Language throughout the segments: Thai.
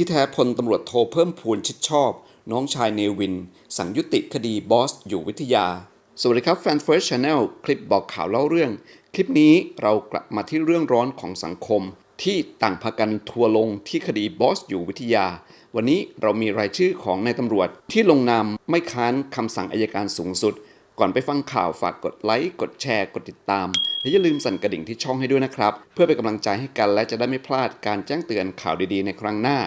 ที่แท้พลตำรวจโทเพิ่มพูนชิดชอบ น้องชายเนวิน สั่งยุติคดีบอสอยู่วิทยา สวัสดีครับแฟน First Channel คลิปบอกข่าวเล่าเรื่อง คลิปนี้เรากลับมาที่เรื่องร้อนของสังคม ที่ต่างพากันทัวลงที่คดีบอสอยู่วิทยา วันนี้เรามีรายชื่อของนายตำรวจที่ลงนามไม่ค้านคำสั่งอายการสูงสุด ก่อนไปฟังข่าวฝากกดไลค์กดแชร์กดติดตามและอย่าลืมสั่นกระดิ่งที่ช่องให้ด้วยนะครับ เพื่อเป็นกำลังใจให้กันและจะได้ไม่พลาดการแจ้งเตือนข่าวดีๆ ในครั้งหน้า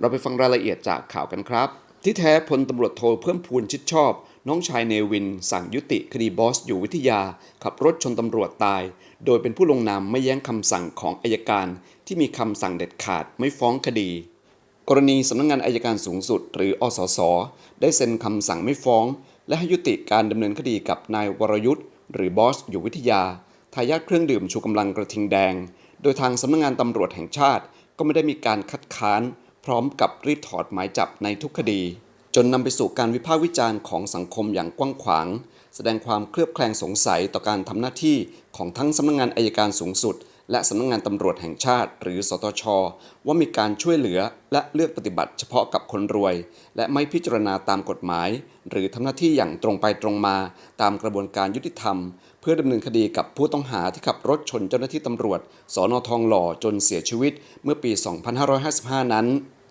เราไปฟังรายละเอียดจากข่าวกันครับ ที่แท้พลตำรวจโทเพิ่มพูนชิดชอบ น้องชายเนวิน สั่งยุติคดีบอสอยู่วิทยา ขับรถชนตำรวจตาย โดยเป็นผู้ลงนามไม่แย้งคำสั่งของอายการ ที่มีคำสั่งเด็ดขาดไม่ฟ้องคดีกรณีสำนักงานอายการสูงสุด หรืออสส ได้เซ็นคำสั่งไม่ฟ้อง และให้ยุติการดำเนินคดีกับนายวรยุทธ์หรือบอสอยู่วิทยา ทายาทเครื่องดื่มชูกำลังกระทิงแดง โดยทางสำนักงานตำรวจแห่งชาติก็ไม่ได้มีการคัดค้าน ร้อมกับรีบถอดหมายจับในทุกคดี จนนำไปสู่การวิพากษ์วิจารณ์ของสังคมอย่างกว้างขวาง แสดงความเคลือบแคลงสงสัยต่อการทำหน้าที่ของทั้งสำนักงานอายการสูงสุด และสำนักงานตำรวจแห่งชาติ หรือสตช ว่ามีการช่วยเหลือและเลือกปฏิบัติเฉพาะกับคนรวย และไม่พิจารณาตามกฎหมาย หรือทำหน้าที่อย่างตรงไปตรงมา ตามกระบวนการยุติธรรม เพื่อดำเนินคดีกับผู้ต้องหาที่ขับรถชนเจ้าหน้าที่ตำรวจสอนอทองหล่อจนเสียชีวิต เมื่อปี 2555 นั้น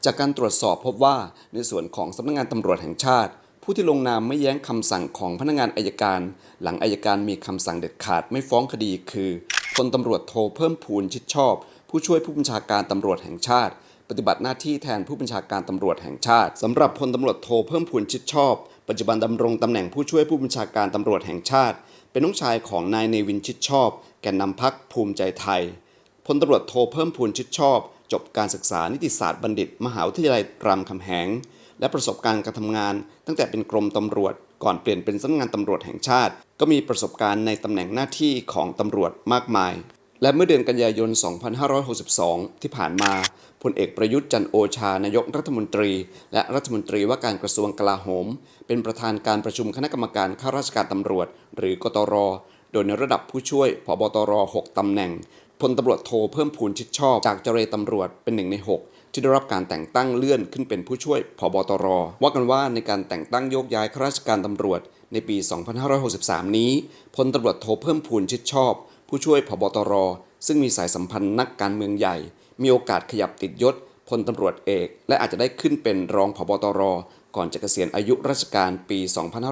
จากการตรวจสอบพบว่าในส่วนของสำนักงานตำรวจแห่งชาติ ผู้ที่ลงนามไม่แย้งคำสั่งของพนักงานอายการ หลังอายการมีคำสั่งเด็ดขาดไม่ฟ้องคดีคือพลตำรวจโทเพิ่มพูนชิดชอบ ผู้ช่วยผู้บัญชาการตำรวจแห่งชาติ ปฏิบัติหน้าที่แทนผู้บัญชาการตำรวจแห่งชาติสำหรับพลตำรวจโทเพิ่มพูนชิดชอบ ปัจจุบันดำรงตำแหน่งผู้ช่วยผู้บัญชาการตำรวจแห่งชาติ เป็นน้องชายของนายเนวินชิดชอบ แกนนำพักภูมิใจไทยพลตำรวจโทเพิ่มพูนชิดชอบ จบการศึกษานิติศาสตร์บัณฑิต มหาวิทยาลัยรามคำแหง และประสบการณ์การทำงาน ตั้งแต่เป็นกรมตำรวจ ก่อนเปลี่ยนเป็นสำนักงานตำรวจแห่งชาติ ก็มีประสบการณ์ในตำแหน่งหน้าที่ของตำรวจมากมาย และเมื่อเดือนกันยายน 2562 ที่ผ่านมาพลเอกประยุทธ์จันทร์โอชานายกรัฐมนตรี และรัฐมนตรีว่าการกระทรวงกลาโหม เป็นประธานการประชุมคณะกรรมการข้าราชการตำรวจ หรือกตร โดยในระดับผู้ช่วยผบตร 6ตำแหน่ง พลตำรวจโทเพิ่มพูนชิดชอบ จากเจรตำรวจเป็นหนึ่งใน 6 ที่ได้รับการแต่งตั้งเลื่อนขึ้นเป็นผู้ช่วยผบตร ว่ากันว่าในการแต่งตั้งโยกย้ายข้าราชการตำรวจ ในปี 2563 นี้พลตำรวจโทเพิ่มพูนชิดชอบ ผู้ช่วยผบตร ซึ่งมีสายสัมพันธ์นักการเมืองใหญ่ มีโอกาสขยับติดยศพลตำรวจเอก และอาจจะได้ขึ้นเป็นรองผบตร ก่อนจะเกษียณอายุราชการปี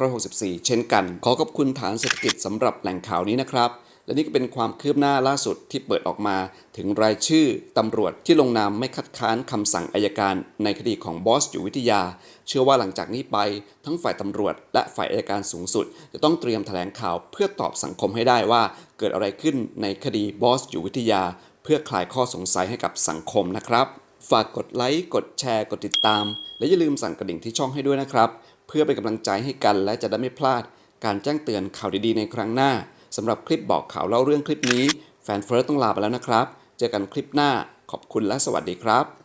2564 เช่นกัน ขอขอบคุณฐานเศรษฐกิจสำหรับแหล่งข่าวนี้นะครับ และนี่ก็เป็นความคืบหน้าล่าสุดที่เปิดออกมาถึงรายชื่อตำรวจที่ลงนามไม่คัดค้านคำสั่งอายการในคดีของบอสอยู่วิทยา เชื่อว่าหลังจากนี้ไปทั้งฝ่ายตำรวจ และฝ่ายอายการสูงสุด จะต้องเตรียมแถลงข่าวเพื่อตอบสังคมให้ได้ว่า เกิดอะไรขึ้นในคดีบอสอยู่วิทยา เพื่อคลายข้อสงสัยให้กับสังคมนะครับ ฝากกดไลค์กดแชร์ กดติดตาม และอย่าลืมสั่นกระดิ่งที่ช่องให้ด้วยนะครับ เพื่อเป็นกำลังใจให้กันและจะได้ไม่พลาด การแจ้งเตือนข่าวดีๆในครั้งหน้า สำหรับคลิปบอกข่าวเล่าเรื่องคลิปนี้แฟนเฟิร์สต้องลาไปแล้วนะครับ เจอกันคลิปหน้าขอบคุณและสวัสดีครับ